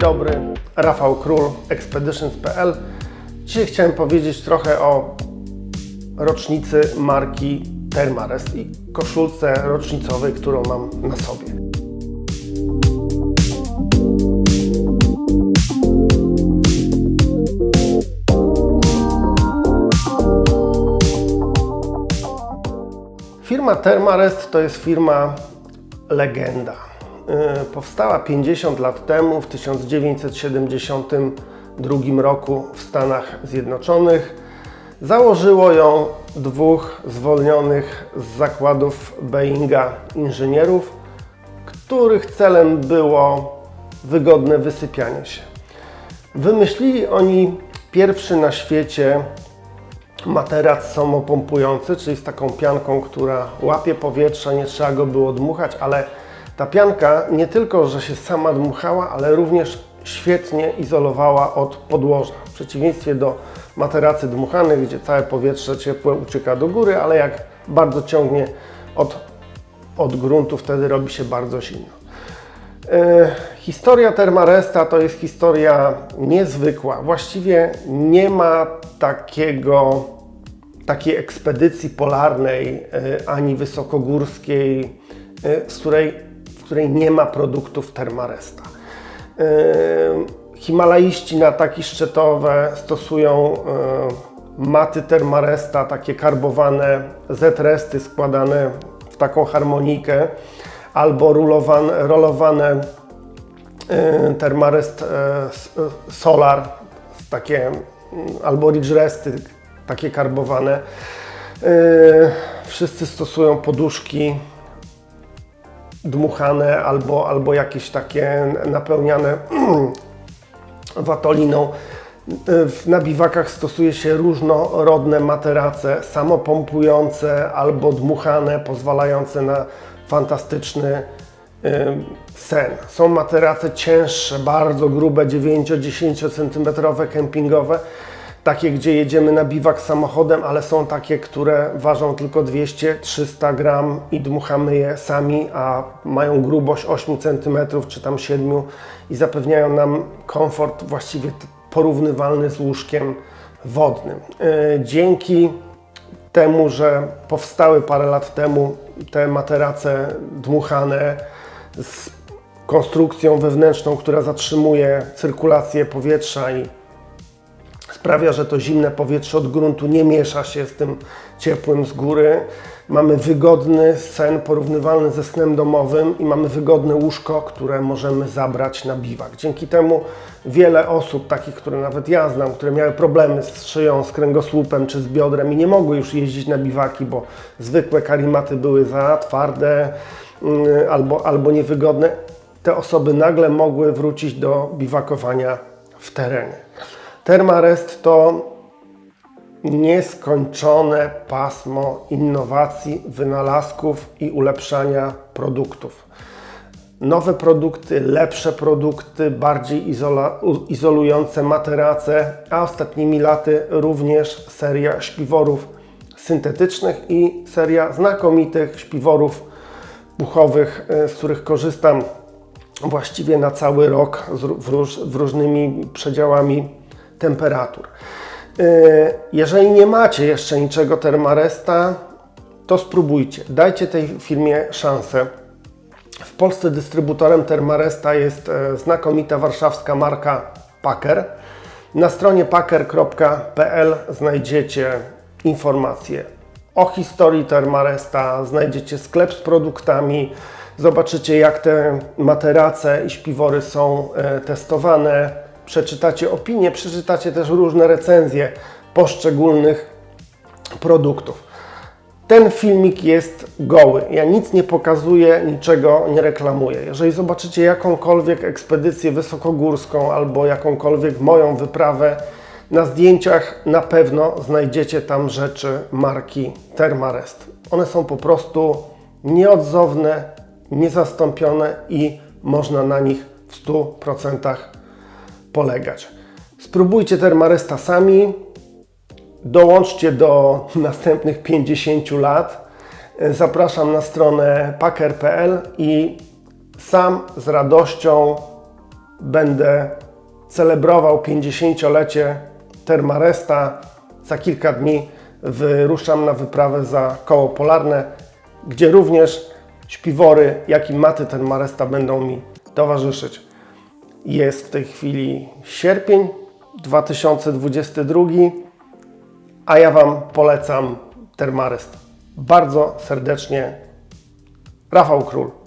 dobry, Rafał Król, Expeditions.pl. Dzisiaj chciałem powiedzieć trochę o rocznicy marki Thermarest i koszulce rocznicowej, którą mam na sobie. Firma Thermarest to jest firma legenda. Yy, Powstała 50 lat temu, w 1972 roku w Stanach Zjednoczonych. Założyło ją dwóch zwolnionych z zakładów Boeinga inżynierów, których celem było wygodne wysypianie się. Wymyślili oni pierwszy na świecie materac samopompujący, czyli z taką pianką, która łapie powietrze, nie trzeba go było dmuchać, ale ta pianka nie tylko, że się sama dmuchała, ale również świetnie izolowała od podłoża. W przeciwieństwie do materacy dmuchanych, gdzie całe powietrze ciepłe ucieka do góry, ale jak bardzo ciągnie od, od gruntu, wtedy robi się bardzo zimno. E, Historia Termaresta to jest historia niezwykła. Właściwie nie ma takiego, takiej ekspedycji polarnej e, ani wysokogórskiej, e, z której, której nie ma produktów Termaresta. E, Himalaiści na taki szczytowe stosują e, maty Termaresta, takie karbowane Z-resty składane w taką harmonijkę albo rulowane, rolowane Thermarest s- e, Solar, takie mm, albo Ridge Resty, takie karbowane. Wszyscy stosują poduszki dmuchane albo, albo jakieś takie napełniane watoliną. Na biwakach stosuje się różnorodne materace, samopompujące albo dmuchane, pozwalające na fantastyczny sen. Są materace cięższe, bardzo grube, 9-10 cm kempingowe, takie gdzie jedziemy na biwak samochodem, ale są takie, które ważą tylko 200-300 gram i dmuchamy je sami, a mają grubość 8 cm czy tam 7 i zapewniają nam komfort właściwie porównywalny z łóżkiem wodnym. Yy, Dzięki temu, że powstały parę lat temu te materace dmuchane z konstrukcją wewnętrzną, która zatrzymuje cyrkulację powietrza i sprawia, że to zimne powietrze od gruntu nie miesza się z tym ciepłym z góry. Mamy wygodny sen porównywalny ze snem domowym i mamy wygodne łóżko, które możemy zabrać na biwak. Dzięki temu wiele osób, takich, które nawet ja znam, które miały problemy z szyją, z kręgosłupem czy z biodrem i nie mogły już jeździć na biwaki, bo zwykłe karimaty były za twarde mm, albo, albo niewygodne, te osoby nagle mogły wrócić do biwakowania w terenie. Termarest to nieskończone pasmo innowacji, wynalazków i ulepszania produktów. Nowe produkty, lepsze produkty, bardziej izolujące materace, a ostatnimi laty również seria śpiworów syntetycznych i seria znakomitych śpiworów puchowych, e, z których korzystam właściwie na cały rok w, róż, w różnymi przedziałami temperatur. Yy, Jeżeli nie macie jeszcze niczego Termaresta, to spróbujcie. Dajcie tej firmie szansę. W Polsce dystrybutorem Termaresta jest e, znakomita warszawska marka Packer. Na stronie packer.pl znajdziecie informacje o historii Termaresta, znajdziecie sklep z produktami, zobaczycie jak te materace i śpiwory są e, testowane, przeczytacie opinie, przeczytacie też różne recenzje poszczególnych produktów. Ten filmik jest goły. Ja nic nie pokazuję, niczego nie reklamuję. Jeżeli zobaczycie jakąkolwiek ekspedycję wysokogórską albo jakąkolwiek moją wyprawę, na zdjęciach na pewno znajdziecie tam rzeczy marki Thermarest. One są po prostu nieodzowne, niezastąpione i można na nich w 100% polegać. Spróbujcie Thermaresta sami, dołączcie do następnych 50 lat. Zapraszam na stronę packer.pl i sam z radością będę celebrował 50-lecie Termaresta. Za kilka dni wyruszam na wyprawę za koło polarne, gdzie również śpiwory, jak i maty Termaresta będą mi towarzyszyć. Jest w tej chwili sierpień 2022, a ja Wam polecam Termarest. Bardzo serdecznie Rafał Król.